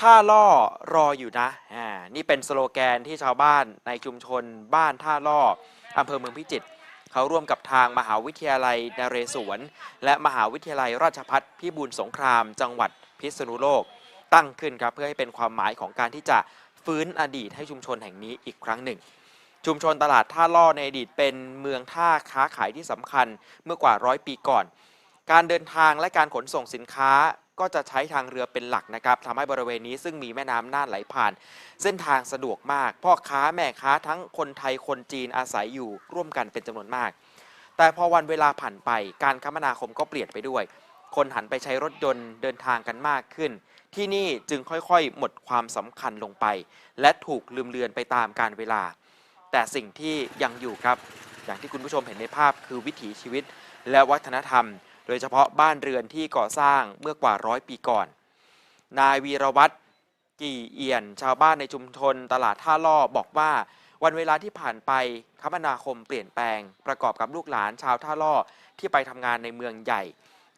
ท่าล่อรออยู่นะ อ่า นี่เป็นสโลแกนที่ชาวบ้านในชุมชนบ้านท่าล่ออำเภอเมืองพิจิตรเขาร่วมกับทางมหาวิทยาลัยนเรศวร และมหาวิทยาลัยราชภัฏพิบูลสงคราม จังหวัดพิษณุโลก ตั้งขึ้นครับเพื่อให้เป็นความหมายของการที่จะฟื้นอดีตให้ชุมชนแห่งนี้อีกครั้งหนึ่ง ชุมชนตลาดท่าล่อในอดีตเป็นเมืองท่าค้าขายที่สำคัญเมื่อกว่าร้อยปีก่อน การเดินทางและการขนส่งสินค้าก็จะใช้ทางเรือเป็นหลักนะครับทำให้บริเวณนี้ซึ่งมีแม่น้ำน่านไหลผ่าน เส้นทางสะดวกมาก พ่อค้าแม่ค้าทั้งคนไทยคนจีนอาศัยอยู่ร่วมกันเป็นจำนวนมาก แต่พอวันเวลาผ่านไปการคมนาคมก็เปลี่ยนไปด้วย คนหันไปใช้รถยนต์เดินทางกันมากขึ้น ที่นี่จึงค่อยๆ หมดความสำคัญลงไป และถูกลืมเลือนไปตามการเวลา แต่สิ่งที่ยังอยู่ครับ อย่างที่คุณผู้ชมเห็นในภาพคือวิถีชีวิต และวัฒนธรรม โดยเฉพาะบ้านเรือนที่ก่อสร้างเมื่อกว่าร้อยปีก่อน นายวีรวัตรกี่เอียน ชาวบ้านในชุมชนตลาดท่าล่อบอกว่า วันเวลาที่ผ่านไปคมนาคมเปลี่ยนแปลง ประกอบกับลูกหลานชาวท่าล่อที่ไปทำงานในเมืองใหญ่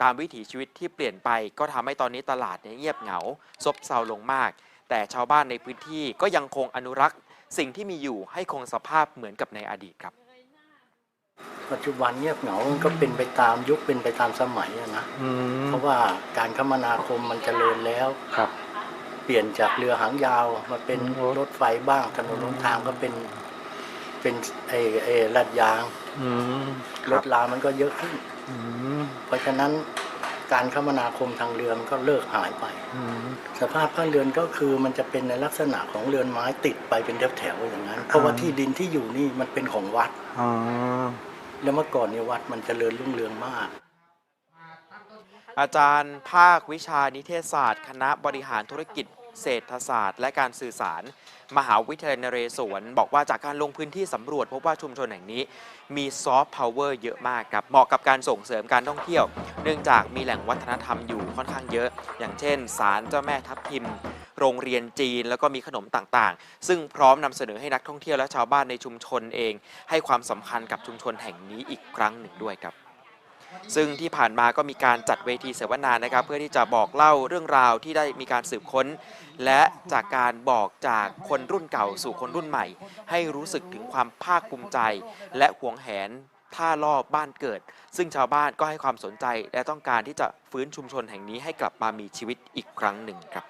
ตามวิถีชีวิตที่เปลี่ยนไป ก็ทำให้ตอนนี้ตลาดเนี่ยเงียบเหงา ซบเซาลงมาก แต่ชาวบ้านในพื้นที่ก็ยังคงอนุรักษ์ สิ่งที่มีอยู่ให้คงสภาพเหมือนกับในอดีตครับ ปัจจุบันเงียบเหงามันก็เป็นไปตามยุคเป็นไปตามสมัยอะนะอืมเพราะว่าการคมนาคมมันเจริญแล้ว ครับ เปลี่ยนจากเรือหางยาวมาเป็นอืม รถไฟบ้างถนนหนทางก็เป็น เป็นไอ้ไอ้ลาดยาง อืมรถลามันก็เยอะขึ้น อืมเพราะฉะนั้นการคมนาคมทางเรือมันก็เลิกหายไป อืม สภาพบ้านเรือนก็คือมันจะเป็นในลักษณะของเรือนไม้ติดไปเป็นแถวๆอย่างนั้น เพราะว่าที่ดินที่อยู่นี่มันเป็นของวัด อ๋อ แล้วเมื่อก่อนเนี่ยวัดมันเจริญรุ่งเรืองมาก อาจารย์ภาควิชานิเทศศาสตร์ คณะบริหารธุรกิจ เศรษฐศาสตร์ และการสื่อสาร มหาวิทยาลัยนเรศวร บอกว่าจากการลงพื้นที่สำรวจพบว่าชุมชนแห่งนี้ มีซอฟต์พาวเวอร์เยอะมากครับเหมาะกับการส่งเสริมการท่องเที่ยว เนื่องจากมีแหล่งวัฒนธรรมอยู่ค่อนข้างเยอะ อย่างเช่นศาลเจ้าแม่ทับทิม โรงเรียนจีน แล้วก็มีขนมต่างๆ ซึ่งพร้อมนำเสนอให้นักท่องเที่ยวและชาวบ้านในชุมชนเอง ให้ความสำคัญกับชุมชนแห่งนี้อีกครั้งหนึ่งด้วยครับซึ่งที่ผ่านมาก็มีการจัดเวทีเสวนานะครับ เพื่อที่จะบอกเล่าเรื่องราวที่ได้มีการสืบค้น และจากการบอกจากคนรุ่นเก่าสู่คนรุ่นใหม่ ให้รู้สึกถึงความภาคภูมิใจ และหวงแหนท่าล่อบ้านเกิด ซึ่งชาวบ้านก็ให้ความสนใจ และต้องการที่จะฟื้นชุมชนแห่งนี้ให้กลับมามีชีวิตอีกครั้งหนึ่งครับ